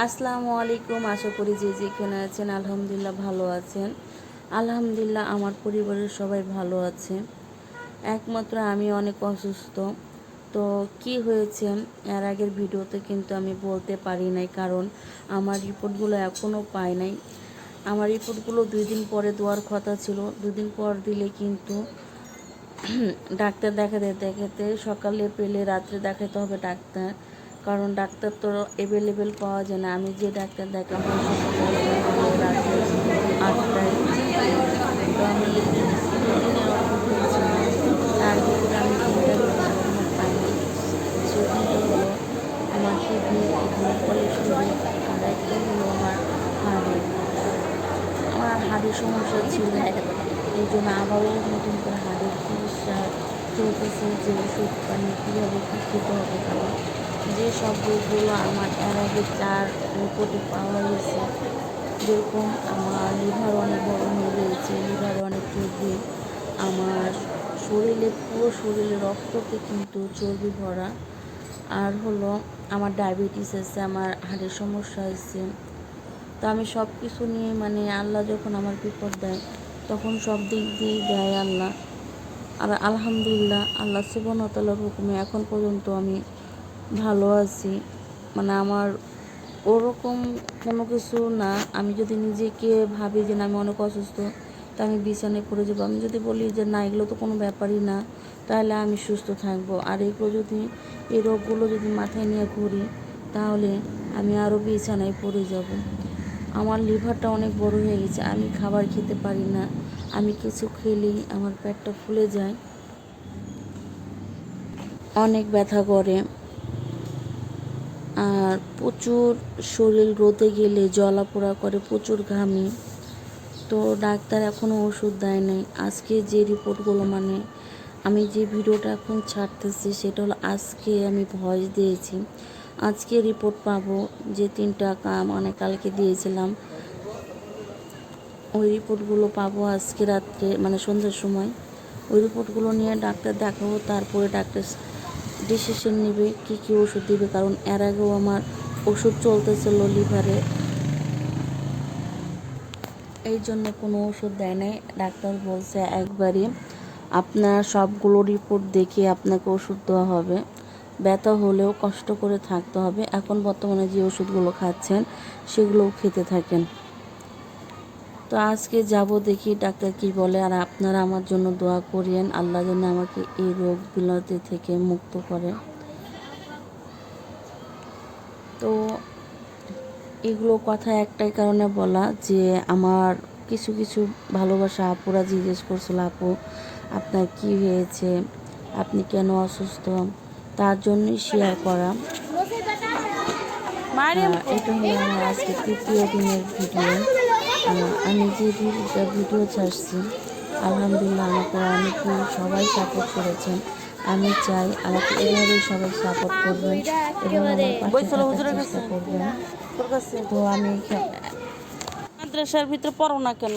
আসসালামু আলাইকুম, আশা করি যে যেখানে আছেন আলহামদুলিল্লাহ ভালো আছেন। আলহামদুলিল্লাহ আমার পরিবারের সবাই ভালো আছে। একমাত্র আমি অনেক অসুস্থ। তো কি হয়েছে এর আগের ভিডিওতে কিন্তু আমি বলতে পারি নাই, কারণ আমার রিপোর্টগুলো এখনও পাই নাই। আমার রিপোর্টগুলো দুই দিন পরে দেওয়ার কথা ছিল। দুদিন পর দিলে কিন্তু ডাক্তার দেখাতে দেখাতে সকালে পেলে রাত্রে দেখাতে হবে ডাক্তার। কারণ ডাক্তার তো অ্যাভেলেবেল পাওয়া যায় না। আমি যে ডাক্তার দেখাবো আমি আমার একটা হলো আমার আমার সমস্যা ছিল এই জন্য আবারও নতুন করে হাড়ের চলতেছে যে ওষুধ পানি কীভাবে কী খেতে হবে কারণ যে সব রোগগুলো আমার এর আগে চার রিপোর্টে পাওয়া গেছে, যেরকম আমার লিভার অনেক বড় হয়ে গিয়েছে, লিভারে অনেক চর্বি, আমার শরীরে পুরো শরীরে রক্ততে কিন্তু চর্বি ভরা। আর হলো আমার ডায়াবেটিস আছে, আমার হাড়ের সমস্যা আছে তো আমি সব কিছু নিয়ে মানে আল্লাহ যখন আমার বিপদ দেয়, তখন সব দিক দিয়েই দেয় আল্লাহ। আর আলহামদুলিল্লাহ, আল্লাহ সুবনতলার হুকুমে এখন পর্যন্ত আমি ভালো আছি। মানে আমার ওরকম কোনো কিছু না। আমি যদি নিজেকে ভাবি যে না, আমি অনেক অসুস্থ, তা আমি বিছানায় পড়ে যাব। আমি যদি বলি যে না, এগুলো তো কোনো ব্যাপারই না, তাহলে আমি সুস্থ থাকব। আর এগুলো যদি, এই রোগগুলো যদি মাথায় নিয়ে ঘুরি, তাহলে আমি আরও বিছানায় পড়ে যাব। আমার লিভারটা অনেক বড় হয়ে গেছে, আমি খাবার খেতে পারি না, আমি কিছু খেলেই আমার পেটটা ফুলে যায়। অনেক ব্যথা করে। আর প্রচুর শরীর রোদে গেলে জ্বলাপোড়া করে, প্রচুর ঘামি। তো ডাক্তার এখনও ওষুধ দেয় নাই। আজকে যে রিপোর্টগুলো মানে আমি যে ভিডিওটা এখন ছাড়তেছি সেটা হলো আজকে আমি ভয়েস দিয়েছি। আজকে রিপোর্ট পাবো যে তিনটা কাম মানে কালকে দিয়েছিলাম। ওই রিপোর্টগুলো পাবো আজকে রাত্রে মানে সন্ধ্যার সময়। ওই রিপোর্টগুলো নিয়ে ডাক্তার দেখাবো, তারপরে ডাক্তার ডিসিশন নেবে, কি কি ওষুধ দিবে? কারণ এর আগেও আমার ওষুধ চলতেছিল লিভারে এই জন্য কোনো ওষুধ দেয় নাই। ডাক্তার বলছে একবারই, আপনার সবগুলো রিপোর্ট দেখে আপনাকে ওষুধ দেওয়া হবে। ব্যথা হলেও কষ্ট করে থাকতে হবে। এখন বর্তমানে যে ওষুধগুলো খাচ্ছেন, সেগুলোও খেতে থাকেন। তো আজকে যাব দেখি ডাক্তার কি বলে। আর আপনারা আমার জন্য দোয়া করিয়েন আল্লাহ যেন আমাকে এই রোগগুলোতে থেকে মুক্ত করে। তো এগুলো কথা একটাই কারণে বলা যে আমার কিছু কিছু ভালোবাসা আপুরা জিজ্ঞেস করছিল আপু আপনার কি হয়েছে? আপনি কেন অসুস্থ? তার জন্যই শেয়ার করা। এটা হলো আমার আজকে তৃতীয় দিনের ভিডিও আমি যে ভিডিওটা ভিডিও ছাড়ছি আলহামদুলিল্লাহ আমাকে অনেকে সবাই সাপোর্ট করেছেন। আমি চাই আমাকে এভাবেই সবাই সাপোর্ট করবেন এবং আমার চেষ্টা করবেন। তো আমি মাদ্রাসার ভিতরে পড়ো না কেন?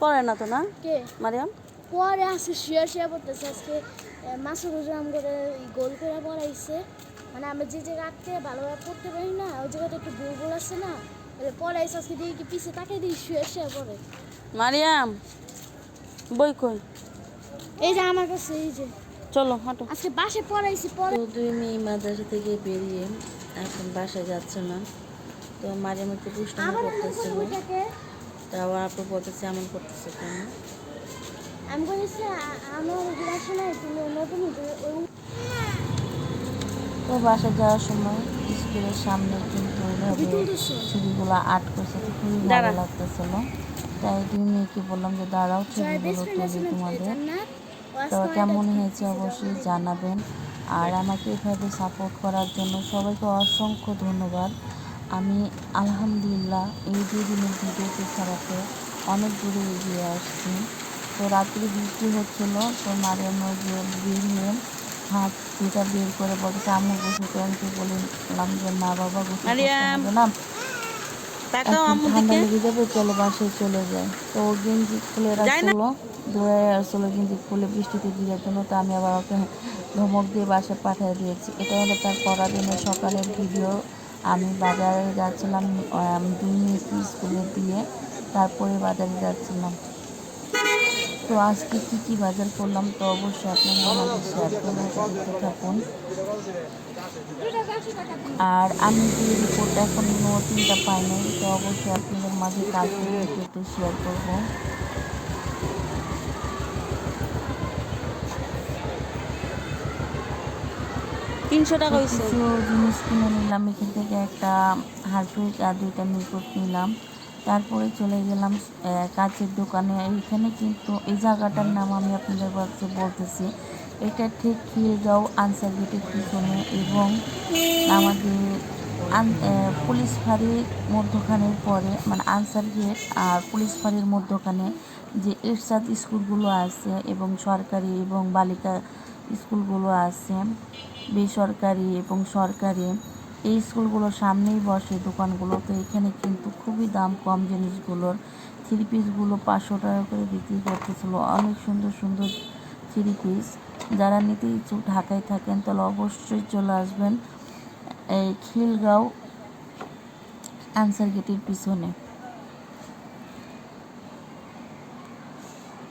পড়ে না তো না? কে? মারিয়াম? পরে আছে শুয়ে শুয়ে পড়তেছে। আজকে মাসুর হুজুরাম করে গোল করে পড়াইছে। মানে আমরা যে জায়গা আটকে ভালোভাবে পড়তে পারি না ওই জায়গাটা একটু গোল গোল আছে না? ওই পড়াইছে আজকে দিয়ে কি পিছিয়ে তাকে দিয়ে শুয়ে শুয়ে পড়ে। মারিয়াম বই কই? এই যে আমার কাছে এই যে। চলো হাঁটো। আজকে বাসে পড়াইছি পরে তো দুই মেয়ে মাদ্রাসা থেকে বেরিয়ে এখন বাসায় যাচ্ছে না। তো মারিয়াম একটু দুষ্টামি আবার করতেছিল তো আবার আপু বলতেছে এমন করতেছে কেন? আমি বলেছি আমার ওগুলো আসে নাই তুমি নতুন তো বাসা যাওয়ার সময় স্কুলের সামনে কিন্তু ছবিগুলো আর্ট করছে তো খুবই ভালো লাগতেছিল। তাই দুই মেয়েকে বললাম যে দাঁড়াও ছবিগুলো তুলি তোমাদের। তো কেমন হয়েছে অবশ্যই জানাবেন। আর আমাকে এভাবে সাপোর্ট করার জন্য সবাইকে অসংখ্য ধন্যবাদ। আমি আলহামদুলিল্লাহ এই দুই দিনের ভিডিওতে ছাড়াতে অনেক দূরে এগিয়ে আসছি। তো রাত্রি বৃষ্টি হচ্ছিল তো মারিয়ামের যে বের হয়ে হাত দুটা বের করে বলছে আমি গোসল করে আনতে বললাম যে না বাবা গোসল করতে না। ঠান্ডা লেগে যাবে চলো বাসায় চলে যায়। তো ও গেঞ্জি খুলে রাখছিল দৌড়ায় আসলো গেঞ্জি খুলে বৃষ্টিতে ভিজার জন্য। তো আমি আবার ওকে ধমক দিয়ে বাসায় পাঠিয়ে দিয়েছি। এটা হলো তার পরের দিনের সকালের ভিডিও। আমি বাজারে যাচ্ছিলাম দুই স্কুলে দিয়ে তারপরে বাজারে যাচ্ছিলাম। তো আজকে কী কী বাজার করলাম তো অবশ্যই আপনাদের মাঝে শেয়ার করব তো দেখতে থাকুন। আর আমি যে রিপোর্ট এখন নতুনটা পাই নাই তো অবশ্যই আপনাদের মাঝে কালকে একটু শেয়ার করব। তিনশো টাকা হয়েছে কিছু জিনিস কিনে নিলাম এখান থেকে একটা হারপিক আর দুইটা নিকুট নিলাম। তারপরে চলে গেলাম কাচের দোকানে। এইখানে কিন্তু এই জায়গাটার নাম আমি আপনাদের কাছে বলতেছি। এটা ঠিক খিলগাঁও আনসার গেটের পিছনে এবং আমাদের পুলিশ ফাঁড়ির মধ্যখানের পরে মানে আনসার গেট আর পুলিশ ফাঁড়ির মধ্যখানে যে এরশাদ স্কুলগুলো আছে এবং সরকারি এবং বালিকা স্কুলগুলো আছে, বেসরকারি এবং সরকারি। এই স্কুলগুলোর সামনেই বসে দোকানগুলো তো এখানে কিন্তু খুবই দাম কম জিনিসগুলোর। থ্রি পিসগুলো পাঁচশো টাকা করে বিক্রি করতেছিল। অনেক সুন্দর সুন্দর থ্রি পিস যারা নিতে ইচ্ছুক ঢাকায় থাকেন, তাহলে অবশ্যই চলে আসবেন এই খিলগাঁও আনসার গেটের পিছনে।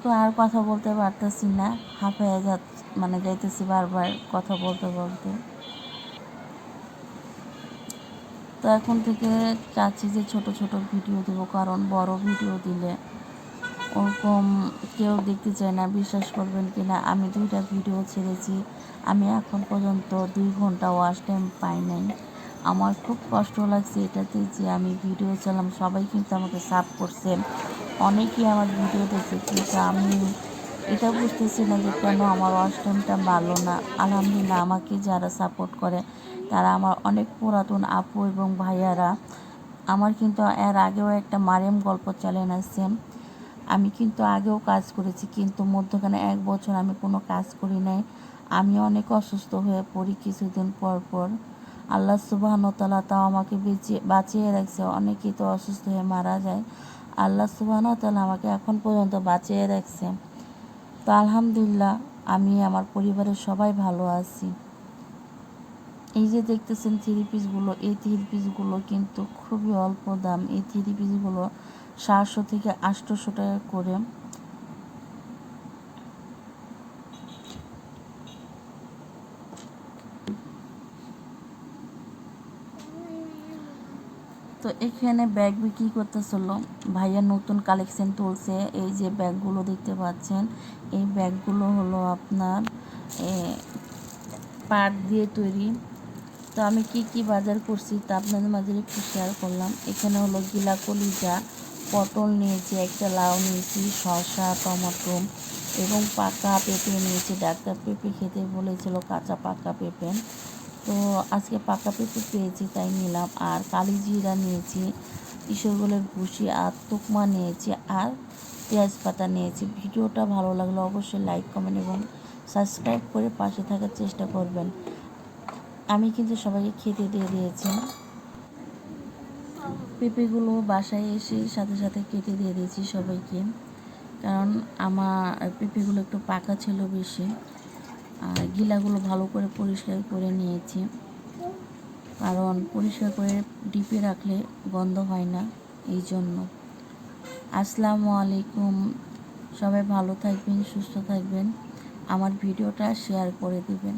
তো আর কথা বলতে পারতেছি না। হাঁপায়া যা মানে যাইতেছি বারবার কথা বলতে বলতে। তো এখন থেকে চাচ্ছি যে ছোট ছোট ভিডিও দেব, কারণ বড় ভিডিও দিলে ওরকম কেউ দেখতে চায় না, বিশ্বাস করবেন কি না আমি দুইটা ভিডিও ছেড়েছি, আমি এখন পর্যন্ত দুই ঘণ্টা ওয়াশ টাইম পাই নাই। আমার খুব কষ্ট লাগছে এটাতে যে আমি ভিডিও চালাম, সবাই কিন্তু আমাকে সাপ করছে। অনেকেই আমার ভিডিও দেখছে, কিন্তু আমি এটা বুঝতেছি না যে কেন আমার ওয়াশ টাইমটা ভালো না। আলহামদুলিল্লাহ, আমাকে যারা সাপোর্ট করে তারা আমার অনেক পুরাতন আপু এবং ভাইয়ারা। আমার কিন্তু এর আগেও একটা মারিয়াম গল্প চ্যানেল আছে। আমি কিন্তু আগেও কাজ করেছি, কিন্তু মধ্যখানে এক বছর আমি কোনো কাজ করি নাই। আমি অনেক অসুস্থ হয়ে পড়ি কিছুদিন পর পর। আল্লাহ সুবাহনতালা তাও আমাকে বেঁচিয়ে বাঁচিয়ে রাখছে। অনেকেই তো অসুস্থ হয়ে মারা যায়। আল্লাহ সুবাহনতালা আমাকে এখন পর্যন্ত বাঁচিয়ে রাখছে। তো আলহামদুলিল্লাহ, আমি আমার পরিবারের সবাই ভালো আছি। এই যে দেখতেছেন থ্রি পিসগুলো এই থ্রি পিসগুলো কিন্তু খুবই অল্প দাম। এই থ্রি পিসগুলো সাতশো থেকে আটশোশো টাকা করে। তো এখানে ব্যাগ বিক্রি করতেছিল। ভাইয়া নতুন কালেকশন তুলছে। এই যে ব্যাগগুলো দেখতে পাচ্ছেন, এই ব্যাগগুলো হলো আপনার পাট দিয়ে তৈরি। তো আমি কি কি বাজার করছি তা আপনাদের মাঝে একটু শেয়ার করলাম। এখানে হলো গিলা কলিজা পটল নিয়েছি, একটা লাউ নিয়েছি, শসা, টমেটো এবং পাকা পেঁপে নিয়েছি। ডাক্তার পেঁপে খেতে বলেছিল কাঁচা পাকা পেঁপে। তো আজকে পাকা পেঁপে পেয়েছি, তাই নিলাম। আর কালি জিরা নিয়েছি কিশোরগোলের ভুসি আর তুকমা নিয়েছি আর পেঁয়াজ পাতা নিয়েছি। ভিডিওটা ভালো লাগলে অবশ্যই লাইক কমেন্ট এবং সাবস্ক্রাইব করে পাশে থাকার চেষ্টা করবেন। আমি কিন্তু সবাইকে খেতে দিয়ে দিয়েছি। পেঁপেগুলো বাসায় এসে সাথে সাথে কেটে দিয়ে দিয়েছি সবাইকে। কারণ আমার পেঁপেগুলো একটু পাকা ছিল বেশি। আর গিলাগুলো ভালো করে পরিষ্কার করে নিয়েছি। কারণ পরিষ্কার করে ডিপে রাখলে গন্ধ হয় না, এই জন্য। আসসালামু আলাইকুম। সবাই ভালো থাকবেন, সুস্থ থাকবেন। আমার ভিডিওটা শেয়ার করে দিবেন।